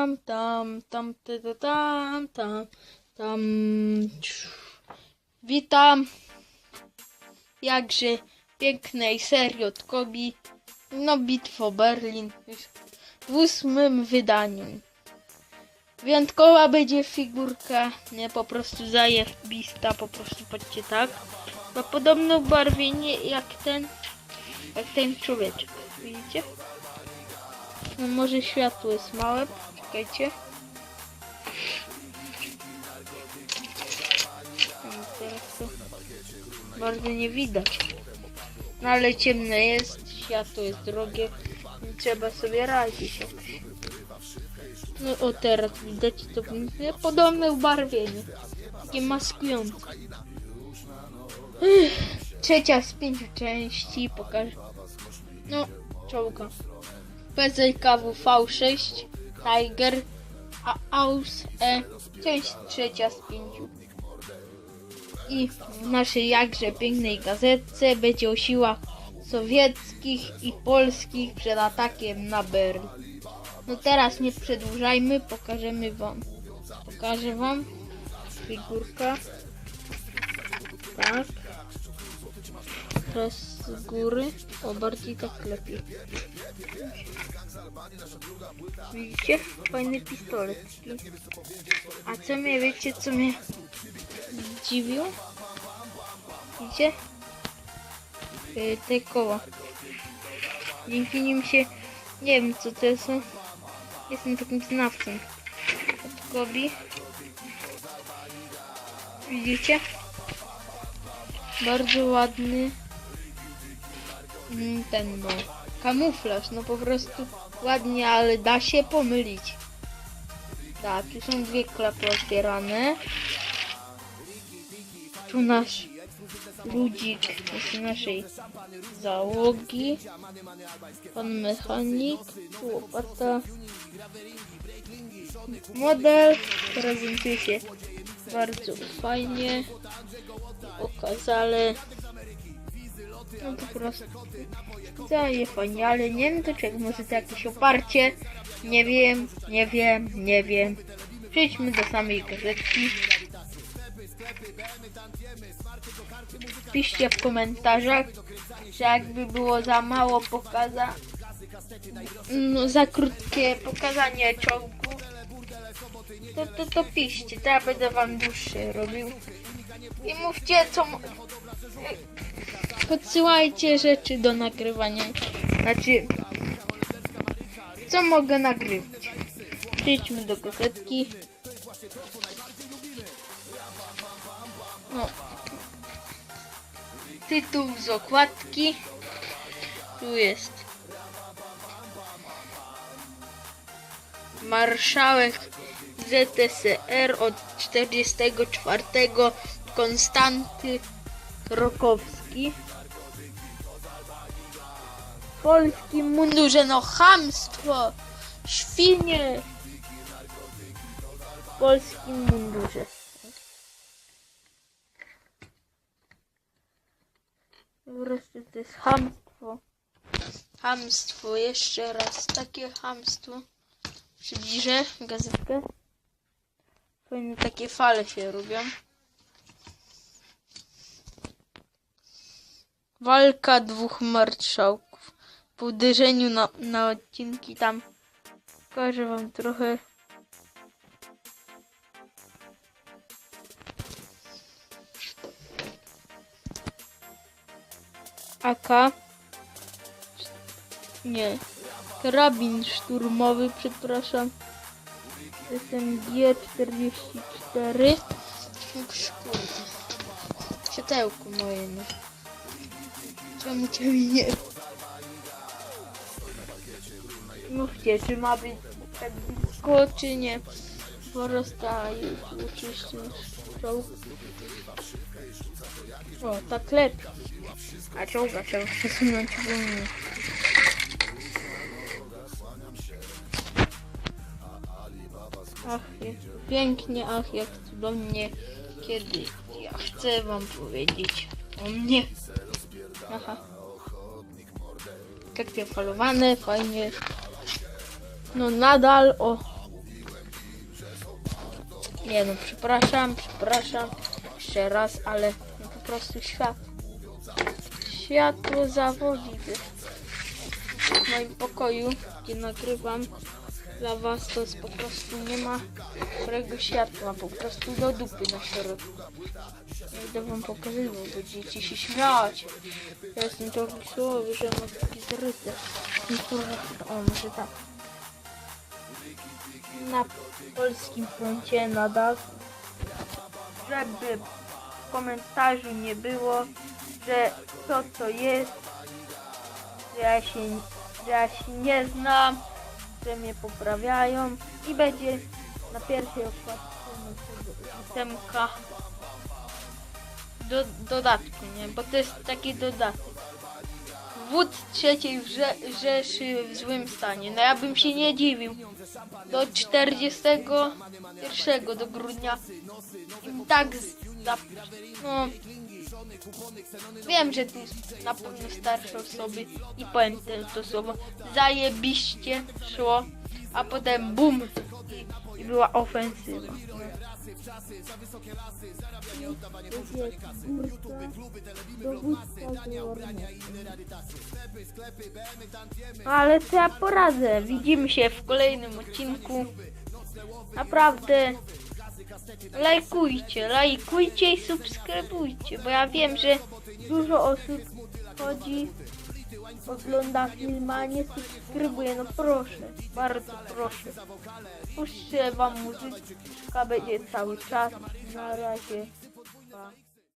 tam, tam, tam, ta, ta, tam, tam, tam. Witam. Jakże pięknej serii od Kobi. No, Bitwo Berlin w ósmym wydaniu. Wyjątkowa będzie figurka, nie po prostu zajebista, po prostu patrzcie tak. Ma podobne ubarwienie jak ten, jak ten człowieczek, widzicie? No może światło jest małe, czekajcie. To bardzo nie widać. No ale ciemne jest, światło jest drogie, trzeba sobie radzić. No o teraz widać to podobne ubarwienie. Takie maskujące. Trzecia z pięciu części pokażę. No, czołga. PZKW V6 Tiger Aus E część trzecia z pięciu. I w naszej jakże pięknej gazetce będzie o siłach sowieckich i polskich przed atakiem na Berlin. No teraz nie przedłużajmy, pokażemy wam. Pokażę wam figurka. Tak. Teraz z góry. O, bardziej tak lepiej. Widzicie? Fajny pistolet. A co mnie, wiecie, co mnie zdziwiło? Widzicie? Yy, te koła. Dzięki nim się... Nie wiem, co to są. Jestem takim znawcą. Od Kobi. Widzicie? Bardzo ładny. Mm, Ten no. Kamuflaż, no po prostu ładnie, ale da się pomylić. Tak, tu są dwie klapy otwierane. Tu nasz ludzik z naszej załogi. Pan mechanik. Tu łopata. Model prezentuje się bardzo fajnie. Okazale. No po prostu daje fajnie, ale nie wiem do czego. Może to jakieś oparcie? Nie wiem, nie wiem, nie wiem. Przejdźmy do samej gazetki. Piszcie w komentarzach, że jakby było za mało pokaza... No, za krótkie pokazanie czołgu. To, to, to piszcie, to ja będę wam dłuższe robił. I mówcie co... Podsyłajcie rzeczy do nagrywania. Znaczy... Co mogę nagrywać? Przejdźmy do gazetki. No. Tytuł z okładki. Tu jest. Marszałek ZSRR od 44 Konstanty Rokowski. Polskim mundurze, no chamstwo! Świnie! W polskim mundurze. Po prostu to jest chamstwo. Chamstwo, jeszcze raz. Takie chamstwo. Przybliżę gazetkę. Fajne takie fale się robią. Walka dwóch marszałków. Po uderzeniu na, na odcinki tam pokażę wam trochę. AK. Nie. Karabin szturmowy, przepraszam. SMG 44. Uż, kurde. Światełko moje, no. Czemu cię nie? Mówcie, czy ma być tak blisko, czy nie. Porastaje oczywiście nasz czołg. O, tak lepiej. A czołga trzeba przesunąć wolniej. Ach, jak pięknie, ach, jak cudownie, kiedy ja chcę wam powiedzieć o mnie. Aha. Takie falowane, fajnie. No nadal, o, Nie no, przepraszam, przepraszam. Jeszcze raz, ale no po prostu światło. Światło zawodzi. W moim pokoju, gdzie nagrywam dla was, to jest po prostu nie ma którego światła, po prostu do dupy na środku. Nie będę wam pokazywał, będziecie się śmiać. Ja jestem to wesoły, że mam taki zryte. O, może tak. Na polskim froncie nadal, żeby w komentarzu nie było, że to co jest, że ja się, że ja się nie znam, że mnie poprawiają i będzie na pierwszej okładce itemka do, dodatku, nie? Bo to jest taki dodatek. Wód trzeciej Rzeszy w złym stanie. No ja bym się nie dziwił. Do 41 do grudnia im tak no wiem, że tu na pewno starsze osoby i powiem to słowo zajebiście szło, a potem bum i, była ofensywa. Ale co ja poradzę? Widzimy się w kolejnym odcinku. Naprawdę. Lajkujcie, lajkujcie i subskrybujcie, bo ja wiem, że dużo osób chodzi, ogląda film, a nie subskrybuje. No proszę, bardzo proszę. Puszczę wam muzyczka, będzie cały czas. Na razie.